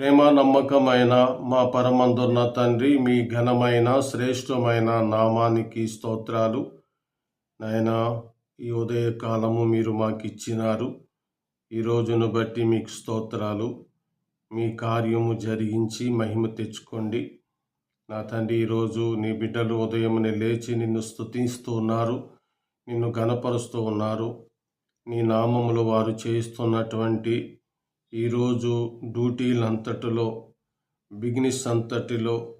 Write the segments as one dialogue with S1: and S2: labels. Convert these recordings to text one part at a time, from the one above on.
S1: ప్రేమ నమ్మకమైన మా పరమందున్న తండ్రి మీ ఘనమైన శ్రేష్టమైన నామానికి స్తోత్రాలు. నాయన ఈ ఉదయకాలము మీరు మాకు ఇచ్చినారు ఈ రోజును బట్టి మీకు స్తోత్రాలు. మీ కార్యము జరిగించి మహిమ తెచ్చుకోండి. నా తండ్రి ఈరోజు నీ బిడ్డలు ఉదయమునే లేచి నిన్ను స్తుతిస్తూ ఉన్నారు. నిన్ను గనపరుస్తూ ఉన్నారు. నీ నామములు వారు చేస్తున్నటువంటి ఈరోజు డ్యూటీలంతటిలో బిజినెస్ అంతటిలో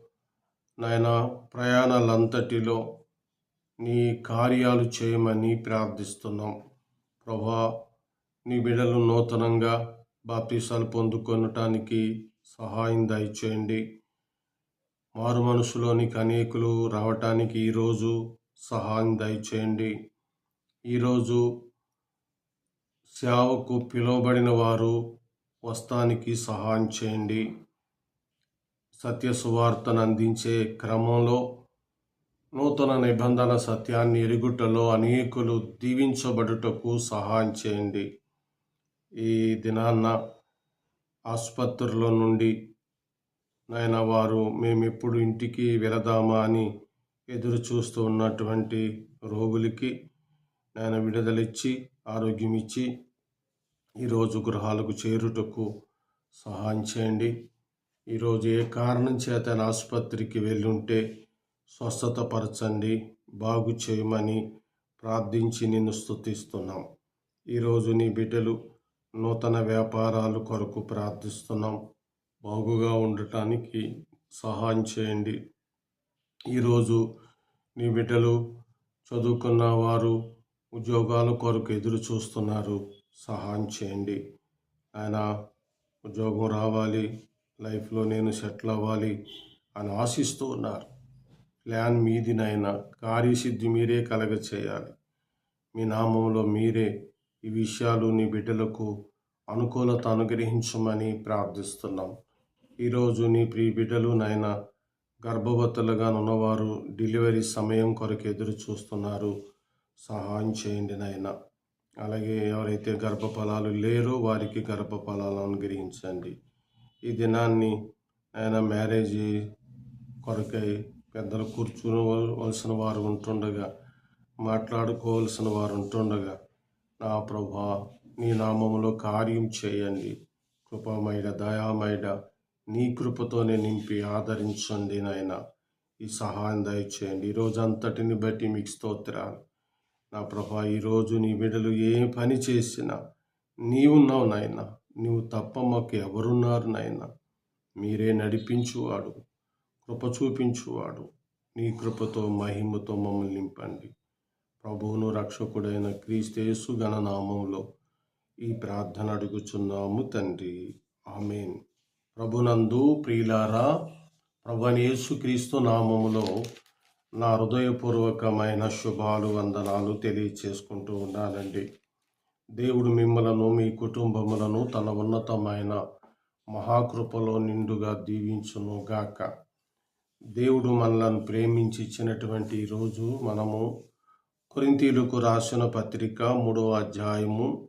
S1: నాయన ప్రయాణాలంతటిలో నీ కార్యాలు చేయమని ప్రార్థిస్తున్నాం. ప్రభా నీ బిడ్డలు నూతనంగా బాప్తీసాలు పొందుకొనటానికి సహాయం దయచేయండి. మారు మనసులోనికి అనేకులు రావటానికి ఈరోజు సహాయం దయచేయండి. ఈరోజు సేవకు పిలువబడిన వారు వస్తానికి సహాయం చేయండి. సత్య సువార్తను అందించే క్రమంలో నూతన నిబంధన సత్యాన్ని ఎరుగుటలో అనేకులు దీవించబడుటకు సహాయం చేయండి. ఈ దినాన్న ఆసుపత్రుల నుండి నాయన వారు మేము ఎప్పుడు ఇంటికి వెళదామా అని ఎదురు చూస్తూ ఉన్నటువంటి రోగులకి నాయన విడుదలిచ్చి ఆరోగ్యం ఇచ్చి ఈరోజు గృహాలకు చేరుటకు సహాయం చేయండి. ఈరోజు ఏ కారణం చేత ఆసుపత్రికి వెళ్ళుంటే స్వస్థత పరచండి బాగు చేయమని ప్రార్థించి నిన్ను స్థుతిస్తున్నాం ఈరోజు నీ బిడ్డలు నూతన వ్యాపారాలు కొరకు ప్రార్థిస్తున్నాం. బాగుగా ఉండటానికి సహాయం చేయండి. ఈరోజు నీ బిడ్డలు చదువుకున్న వారు ఉద్యోగాల కొరకు ఎదురు చూస్తున్నారు సహాయం చేయండి. ఆయన ఉద్యోగం రావాలి లైఫ్లో నేను సెటిల్ అవ్వాలి అని ఆశిస్తూ ఉన్నారు. ప్లాన్ మీదినైనా కార్యసిద్ధి మీరే కలగ చేయాలి మీ నామంలో మీరే ఈ విషయాలు నీ బిడ్డలకు అనుకూలత అనుగ్రహించమని ప్రార్థిస్తున్నాం. ఈరోజు నీ ప్రియ బిడ్డలు నాయన గర్భవతులుగా ఉన్నవారు డెలివరీ సమయం కొరకు ఎదురు చూస్తున్నారు సహాయం చేయండి నాయన. అలాగే ఎవరైతే గర్భఫలాలు లేరో వారికి గర్భఫలాలు అనుగ్రహించండి ఈ దినాన్ని ఆయన మ్యారేజ్ కొరకై పెద్దలు కూర్చునవలసిన వారు ఉంటుండగా మాట్లాడుకోవలసిన వారు ఉంటుండగా నా ప్రభా నీ నామములో కార్యం చేయండి. కృపమైడ దయామైడ నీ కృపతోనే నింపి ఆదరించండి నాయన. ఈ సహాయం దయచేయండి. ఈ రోజంతటిని బట్టి మీకు స్తోత్రాలు. నా ప్రభా ఈరోజు నీ బిడ్డలు ఏ పని చేసినా నీవున్నావు నాయన. నీవు తప్ప మాకు ఎవరున్నారు నాయన. మీరే నడిపించువాడు కృప చూపించువాడు. నీ కృపతో మహిమతో మమ్మల్ని నింపండి. ప్రభువును రక్షకుడైన క్రీస్తేసు గణనామంలో ఈ ప్రార్థన అడుగుచున్నాము తండ్రి. ఆమెన్. ప్రభునందు ప్రియులారా ప్రభునేసు క్రీస్తు నామములో నా హృదయపూర్వకమైన శుభాలు వందనాలు తెలియచేసుకుంటూ ఉన్నానండి దేవుడు మిమ్మలను మీ కుటుంబములను తన ఉన్నతమైన మహాకృపలో నిండుగా దీవించును గాక. దేవుడు మనలను ప్రేమించి ఇచ్చినటువంటి రోజు మనము కొరింతీలకు రాసిన పత్రిక మూడవ అధ్యాయము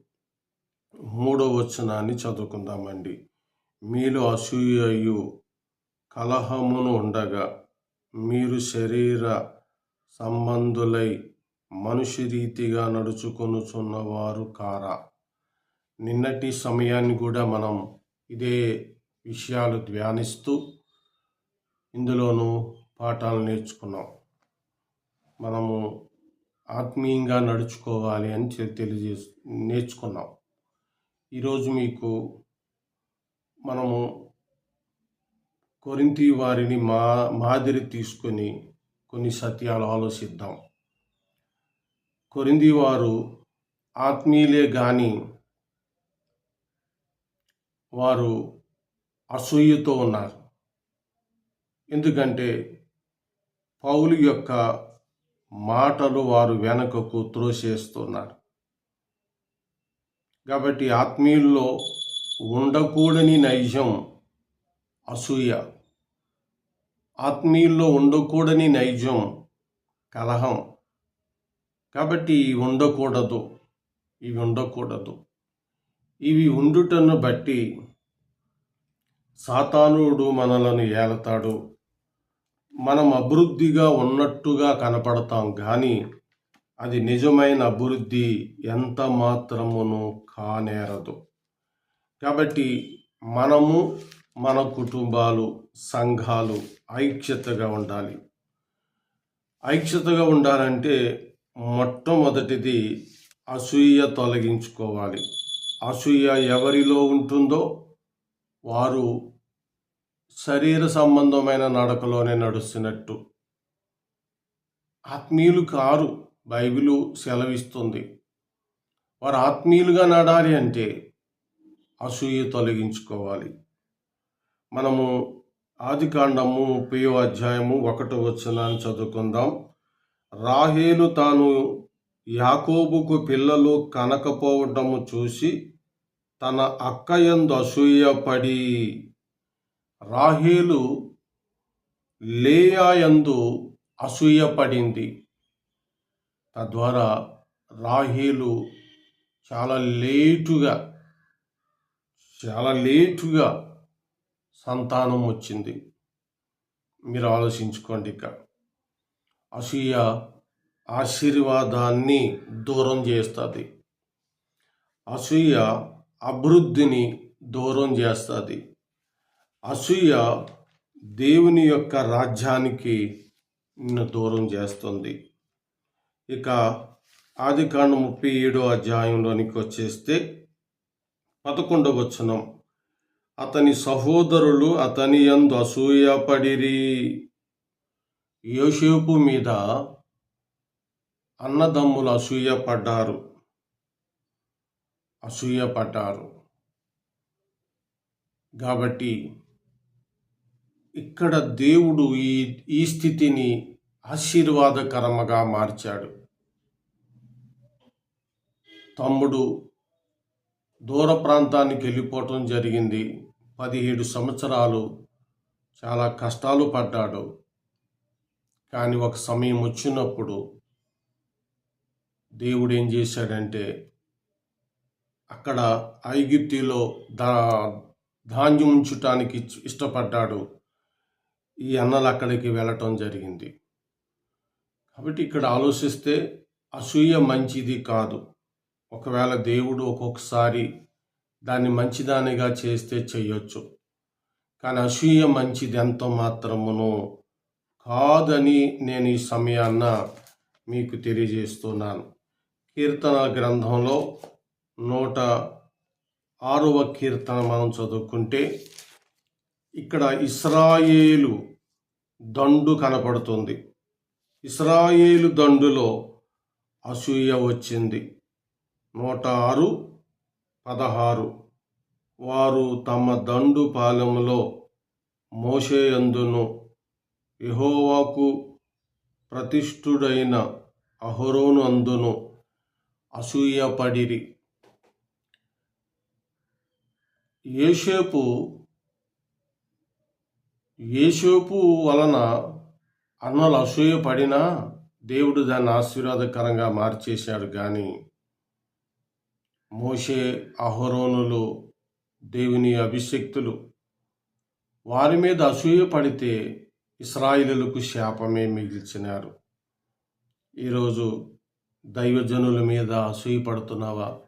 S1: మూడవ వచనాన్ని చదువుకుందామండి. మీలో అసూయయు కలహమును ఉండగా మీరు శరీర సంబంధులై మనుష్య రీతిగా నడుచుకొనుచున్నవారు కారా? నిన్నటి సమయాన్ని కూడా మనం ఇదే విషయాలు ధ్యానిస్తూ ఇందులోనూ పాఠాలు నేర్చుకున్నాం. మనము ఆత్మీయంగా నడుచుకోవాలి అని తెలియజే నేర్చుకున్నాం. ఈరోజు మీకు మనము కొరింతి వారిని మా మాదిరి తీసుకొని కొన్ని సత్యాలు ఆలోచిద్దాం. కొరింది వారు ఆత్మీయులే కానీ వారు అసూయతో ఉన్నారు. ఎందుకంటే పౌలు యొక్క మాటలు వారు వెనకకు త్రోసేస్తున్నారు. కాబట్టి ఆత్మీయుల్లో ఉండకూడని నైజం అసూయ. ఆత్మీయుల్లో ఉండకూడని నైజం కలహం. కాబట్టి ఇవి ఉండకూడదు. ఇవి ఉండకూడదు. ఇవి ఉండుటను బట్టి సాతానుడు మనలను ఏలతాడు. మనం అభివృద్ధిగా ఉన్నట్టుగా కనపడతాం కానీ అది నిజమైన అభివృద్ధి ఎంత మాత్రమును కానేరదు. కాబట్టి మనము మన కుటుంబాలు సంఘాలు ఐక్యతగా ఉండాలి. ఐక్యతగా ఉండాలంటే మొట్టమొదటిది అసూయ తొలగించుకోవాలి. అసూయ ఎవరిలో ఉంటుందో వారు శరీర సంబంధమైన నడకలోనే నడుస్తున్నట్టు. ఆత్మీయులు కారు బైబిలు సెలవిస్తుంది. వారు ఆత్మీయులుగా నడాలి అంటే అసూయ తొలగించుకోవాలి. మనము ఆదికాండము ముప్పయో అధ్యాయము ఒకటో వచనాన్ని చదువుకుందాం. రాహేలు తాను యాకోబుకు పిల్లలు కనకపోవటము చూసి తన అక్కయందు అసూయపడి రాహేలు లేయాయందు అసూయపడింది. తద్వారా రాహేలు చాలా లేటుగా చాలా లేటుగా సంతానం వచ్చింది మీరు ఆలోచించుకోండి ఇక. అసూయ ఆశీర్వాదాన్ని దూరం చేస్తుంది. అసూయ అభివృద్ధిని దూరం చేస్తుంది. అసూయ దేవుని యొక్క రాజ్యానికి నిన్ను దూరం చేస్తుంది. ఇక ఆది కాండ ముప్పై ఏడో అధ్యాయంలోనికి వచ్చేస్తే పదకొండవ వచనం. అతని సహోదరులు అతని యందు అసూయపడిరి. యోసేపు మీద అన్నదమ్ములు అసూయపడ్డారు. అసూయపడ్డారు. కాబట్టి ఇక్కడ దేవుడు ఈ ఈ స్థితిని ఆశీర్వాదకరముగా మార్చాడు. తమ్ముడు దూర ప్రాంతానికి వెళ్ళిపోవటం జరిగింది. పదిహేడు సంవత్సరాలు చాలా కష్టాలు పడ్డాడు. కానీ ఒక సమయం వచ్చినప్పుడు దేవుడు ఏం చేశాడంటే అక్కడ ఐగిప్తిలో దా ధాన్యం ఉంచటానికి ఇష్టపడ్డాడు. ఈ అన్నలు అక్కడికి వెళ్ళటం జరిగింది. కాబట్టి ఇక్కడ ఆలోచిస్తే అసూయ మంచిది కాదు. ఒకవేళ దేవుడు ఒక్కొక్కసారి దాన్ని మంచిదానిగా చేస్తే చెయ్యొచ్చు కానీ అసూయ మంచిది ఎంత మాత్రమును కాదని నేను ఈ సమయాన్న మీకు తెలియజేస్తున్నాను. కీర్తన గ్రంథంలో నూట ఆరవ కీర్తన మనం చదువుకుంటే ఇక్కడ ఇస్రాయేలు దండు కనపడుతుంది. ఇస్రాయేలు దండులో అసూయ వచ్చింది. నూట ఆరు పదహారు. వారు తమ దండు పాలెములో మోషేయందును యహోవాకు ప్రతిష్ఠుడైన అహరోను అందును అసూయపడిరి. ఏషేపు ఏషేపు వలన అన్నలు అసూయపడినా దేవుడు దాన్ని ఆశీర్వాదకరంగా మార్చేశాడు కానీ మోషే అహరోనులు దేవుని అభిషక్తులు వారి మీద అసూయ పడితే ఇస్రాయిలులకు శాపమే మిగిల్చినారు. ఈరోజు దైవజనుల మీద అసూయ పడుతున్నావా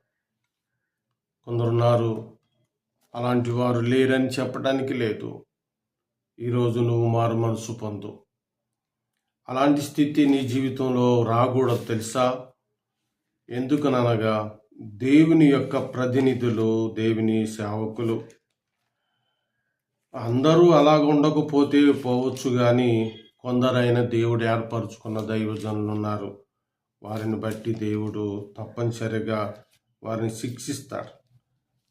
S1: కొందరున్నారు అలాంటి వారు లేరని చెప్పడానికి లేదు. ఈరోజు నువ్వు మారు మనసు పొందు. అలాంటి స్థితి నీ జీవితంలో రాకూడదు తెలుసా? ఎందుకనగా దేవుని యొక్క ప్రతినిధులు దేవుని సేవకులు. అందరూ అలాగ ఉండకపోతే పోవచ్చు కానీ కొందరైన దేవుడు ఏర్పరచుకున్న దైవజనులు ఉన్నారు. వారిని బట్టి దేవుడు తప్పనిసరిగా వారిని శిక్షిస్తాడు.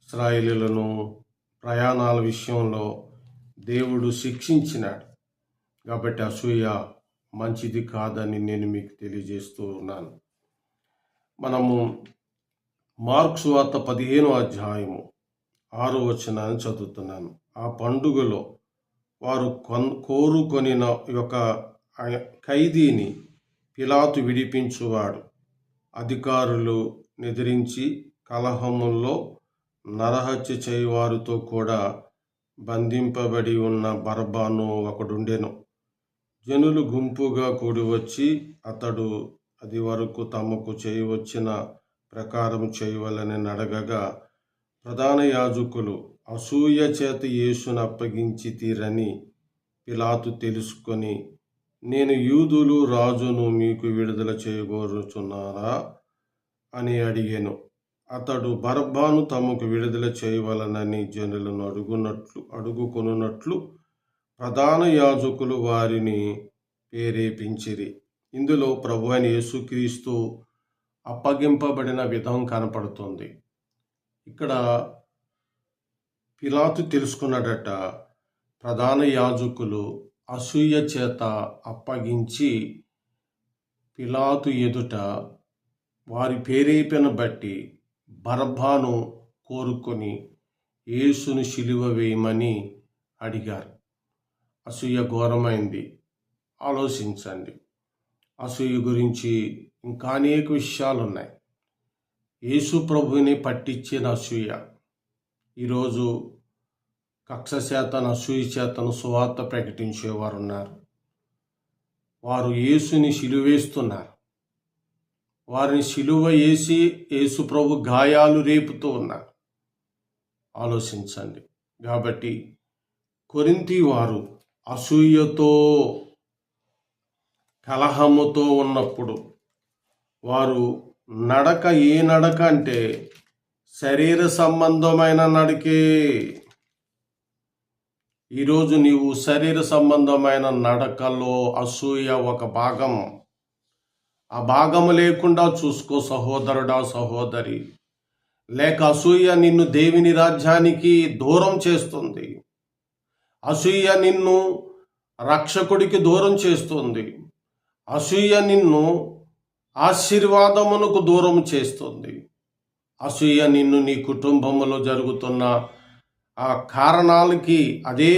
S1: ఇస్రాయేలీలను ప్రయాణాల విషయంలో దేవుడు శిక్షించినాడు. కాబట్టి అసూయ మంచిది కాదని నేను మీకు తెలియజేస్తూ ఉన్నాను. మనము మార్క్స్ వార్త పదిహేను అధ్యాయము ఆరో వచనాన్ని చదువుతున్నాను. ఆ పండుగలో వారు కొన్ కోరుకొనిన ఒక ఖైదీని పిలాతు విడిపించువాడు. అధికారులు నిద్రించి కలహముల్లో నరహత్య చేయువారితో కూడా బంధింపబడి ఉన్న బర్బాను ఒకడుండెను. జనులు గుంపుగా కూడి వచ్చి అతడు అది వరకు తమకు చేయవచ్చిన ప్రకారం చేయవలని అడగగా ప్రధాన యాజకులు అసూయ చేత యేసును అప్పగించి తీరని పిలాతు తెలుసుకొని నేను యూదులు రాజును మీకు విడుదల చేయగోరుచున్నారా అని అడిగాను. అతడు బర్బాను తమకు విడుదల చేయవలనని జనులను అడుగునట్లు అడుగుకొనున్నట్లు ప్రధాన యాజకులు వారిని ప్రేరేపించిరి. ఇందులో ప్రభు అయిన యేసుక్రీస్తు అప్పగింపబడిన విధం కనపడుతుంది. ఇక్కడ పిలాతు తెలుసుకున్నాడట ప్రధాన యాజకులు అసూయ చేత అప్పగించి పిలాతు ఎదుట వారి పేరేపను బట్టి బర్భాను కోరుకొని యేసును శిలువ వేయమని అడిగారు. అసూయ ఘోరమైంది. ఆలోచించండి. అసూయ గురించి ఇంకా అనేక విషయాలు ఉన్నాయి యేసు ప్రభుని పట్టించిన అసూయ ఈరోజు కక్ష చేతను అసూయ చేతను సువార్త ప్రకటించేవారు ఉన్నారు వారు యేసుని సిలువేస్తున్నారు. వారిని సిలువ వేసి యేసు ప్రభు గాయాలు రేపుతూ ఉన్నారు. ఆలోచించండి. కాబట్టి కొరింతి వారు అసూయతో కలహముతో ఉన్నప్పుడు వారు నడక ఏ నడక అంటే శరీర సంబంధమైన నడకే. ఈరోజు నీవు శరీర సంబంధమైన నడకలో అసూయ ఒక భాగం. ఆ భాగము లేకుండా చూసుకో సహోదరుడా సహోదరి. లేక అసూయ నిన్ను దేవుని రాజ్యానికి దూరం చేస్తుంది. అసూయ నిన్ను రక్షకుడికి దూరం చేస్తుంది. అసూయ నిన్ను ఆశీర్వాదమునకు దూరం చేస్తుంది. అసూయ నిన్ను నీ కుటుంబంలో జరుగుతున్న ఆ కారణాలకి అదే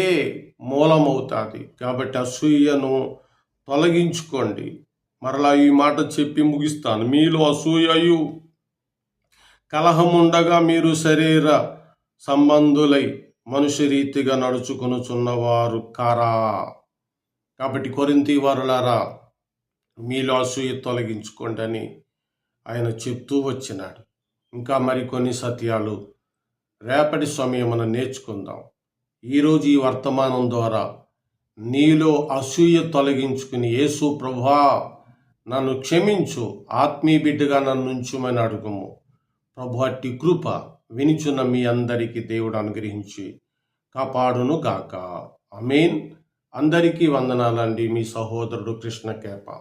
S1: మూలమవుతుంది. కాబట్టి అసూయను తొలగించుకోండి. మరలా ఈ మాట చెప్పి ముగిస్తాను. మీలో అసూయయు కలహముండగా మీరు శరీర సంబంధులై మనుషరీతిగా నడుచుకొనుచున్నవారు కారా? కాబట్టి కొరింతి వారులారా మీలో అసూయ తొలగించుకోండి అని ఆయన చెప్తూ వచ్చినాడు. ఇంకా మరికొన్ని సత్యాలు రేపటి సమయమున నేర్చుకుందాం. ఈరోజు ఈ వర్తమానం ద్వారా నీలో అసూయ తొలగించుకుని యేసు ప్రభా నన్ను క్షమించు ఆత్మీయ బిడ్డగా నన్ను ఉంచుమని అడుగుము. ప్రభు అట్టి కృప వినిచున్న మీ అందరికీ దేవుడు అనుగ్రహించి కాపాడును గాక. అమీన్ అందరికీ వందనాలండి మీ సహోదరుడు కృష్ణ కేప